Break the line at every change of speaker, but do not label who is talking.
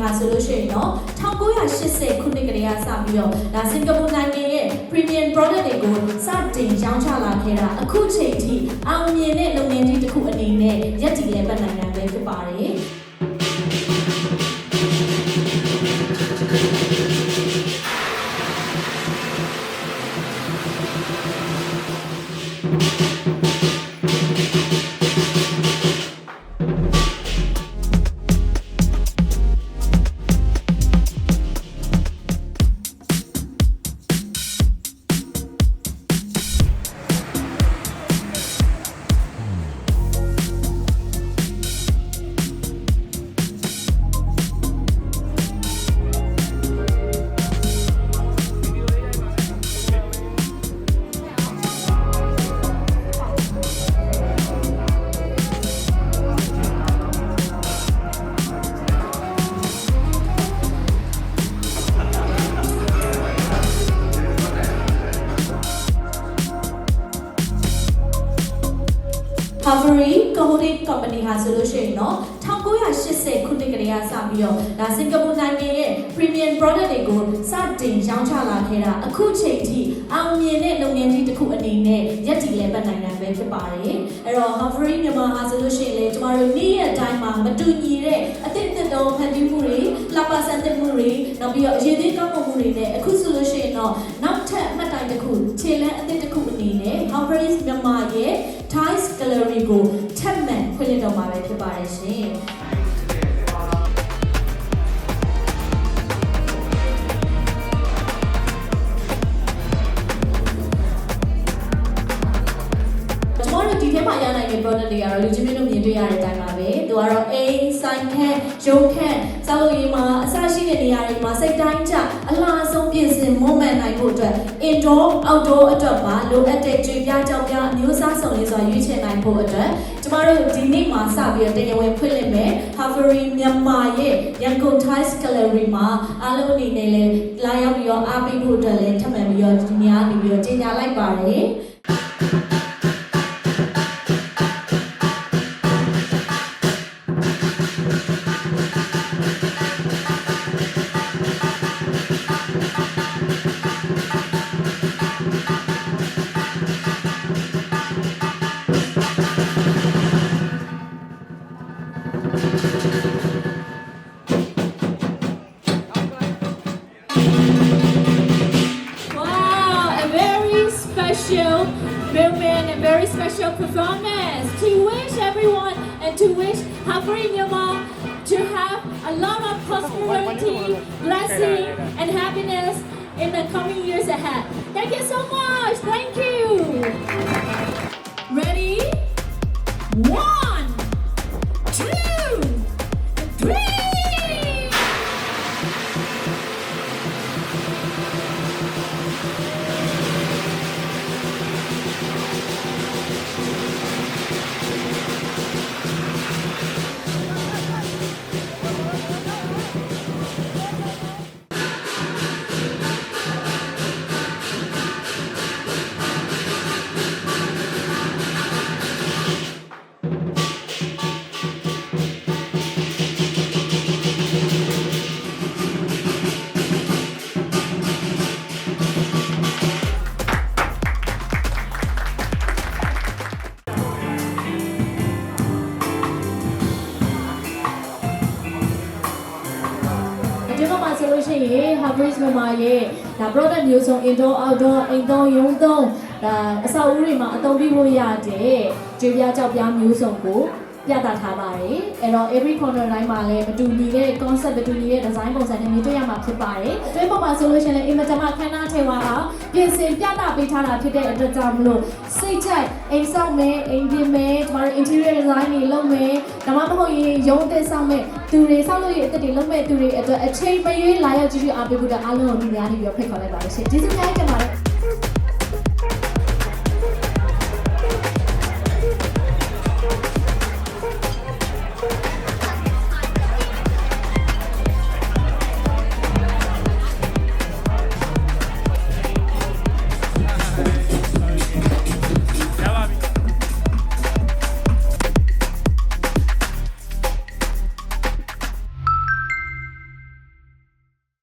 ဟာဆိုလို့ရှိရင်တော့1980ခုနှစ်ကတည်းကစပြီးတော့ဒါစင်ကာပူနိုင်ငံရဲ့ premium product တွေကိုစတင်ရောင်းချလာခဲ့တာအခုချိန်ထိအောင်မြင်တဲ့လုပ်ငန်းကြီးတစ်ခုအနေနဲ့ရပ်တည်လဲပတ်နိုင်ငံပဲဖြစ်ပါတယ် Haveri Cohotic Company ဟာဆိုလို့ရှိရင်တော့1980ခုနှစ်ကတည်းကစပြီးတော့ဒါစင်ကာပူနိုင်ငံရဲ့ premium product တွေကိုစတင်ရောင်းချလာခဲ့တာအခုချိန်ထိအောင်မြင်တဲ့လုပ်ငန်းကြီးတစ်ခုအနေနဲ့ရပ်တည်လဲပတ်နိုင်ငံပဲဖြစ်ပါတယ်အဲ့တော့ Haveri မြန်မာဟာဆိုလို့ရှိရင်လေကျမတို့နေ့ရက်တိုင်းမှာမတူညီတဲ့အသစ်အသစ်တုံးဖန်တီးမှုတွေလှပစံသစ်မှုတွေနောက်ပြီးတော့အရေးသေးကောင်းမှုတွေနဲ့အခုဆိုလို့ရှိရင်တော့နောက်ထပ်အမှတ်တိုင်တစ်ခုခြေလမ်းအသစ်တစ်ခုအနေနဲ့ Haveri မြန်မာရဲ့ Thais Gallery ကိုထပ်မံဖွင့်လှစ်တော့မှာပဲဖြစ်ပါတယ်ရှင်။ကျွန်တော်တို့ဒီထဲမှာရနိုင်တဲ့ product တွေကတော့လူချင်းမျိုးတို့မြင်တွေ့ရတဲ့အတိုင်းပါပဲ။သူကတော့အိမ်ဆိုင်ခန့်ရုံခန့်စောက်လို့ရေးမှာအစရှိတဲ့နေရာတွေမှာစိတ်တိုင်းကျအလားဆုံးပြင်ဆင်မွမ်းမံနိုင် ဖို့အတွက် indoor outdoor အတွက်ပါလိုအပ်တဲ့ကြွေပြားကြောင်ပြားအမျိုးအစားစုံလေးစွာရွေးချယ်နိုင်ဖို့အတွက်ကျမတို့ဒီနေ့မှာစပြီးတော့တရားဝင်ဖွင့်လှစ်မယ် Haveri မြန်မာရဲ့ Yangon Thai Gallery မှာအားလုံးအနေနဲ့လည်းလာရောက်ပြီးတော့အားပေးဖို့အတွက်လည်းထပ်မံပြီးတော့ဒီနေ့ကနေပြီးတော့ကြေညာလိုက်ပါတယ်။
Wow, a very special moment, a very special performance. To wish everyone and to wish Havri Myanmar to have a lot of prosperity, blessing, and happiness in the coming years ahead. Thank you so much. ဒီမှာဆိုလို့ရှိရင် Harvest မြန်မာရဲ့ဒါ product မျိုးစုံ indoor outdoor အိမ်သုံးရုံသုံးဒါအဆောက်အဦတွေမှာအသုံးပြုလို့ရတဲ့ကြွေးပြားကြောက်ပြားမျိုးစုံကို ပြသထားပါတယ်။အဲ့တော့ every corner တိုင်းမှာလည်းမတူညီတဲ့ concept မတူညီတဲ့ design ပုံစံတွေမြင်တွေ့ရမှာဖြစ်ပါတယ်။အတွင်းပေါ်မှာဆိုလို့ရှိရင်လည်းအင်မတန်မှခမ်းနားထေဝါအောင်ပြင်ဆင်ပြသပေးထားတာဖြစ်တဲ့အတွက်ကြောင့်မလို့စိတ်ချိုက်အိမ်ဆောက်မယ်အိမ်ပြင်မယ်ကျမတို့ interior design တွေလုပ်မယ်ဒါမှမဟုတ်ရင်ရုံးအသစ်ဆောက်မယ်သူတွေဆောက်လို့ရအသစ်တွေလုပ်မဲ့သူတွေအတွက်အချိန်မရွေးလာရောက်ကြည့်ရှုအားပေးဖို့အတွက်အားလုံးကိုဒီများနေပြီးတော့ဖိတ်ခေါ်လိုက်ပါရစေ။ကျေးဇူးများတင်ပါတယ်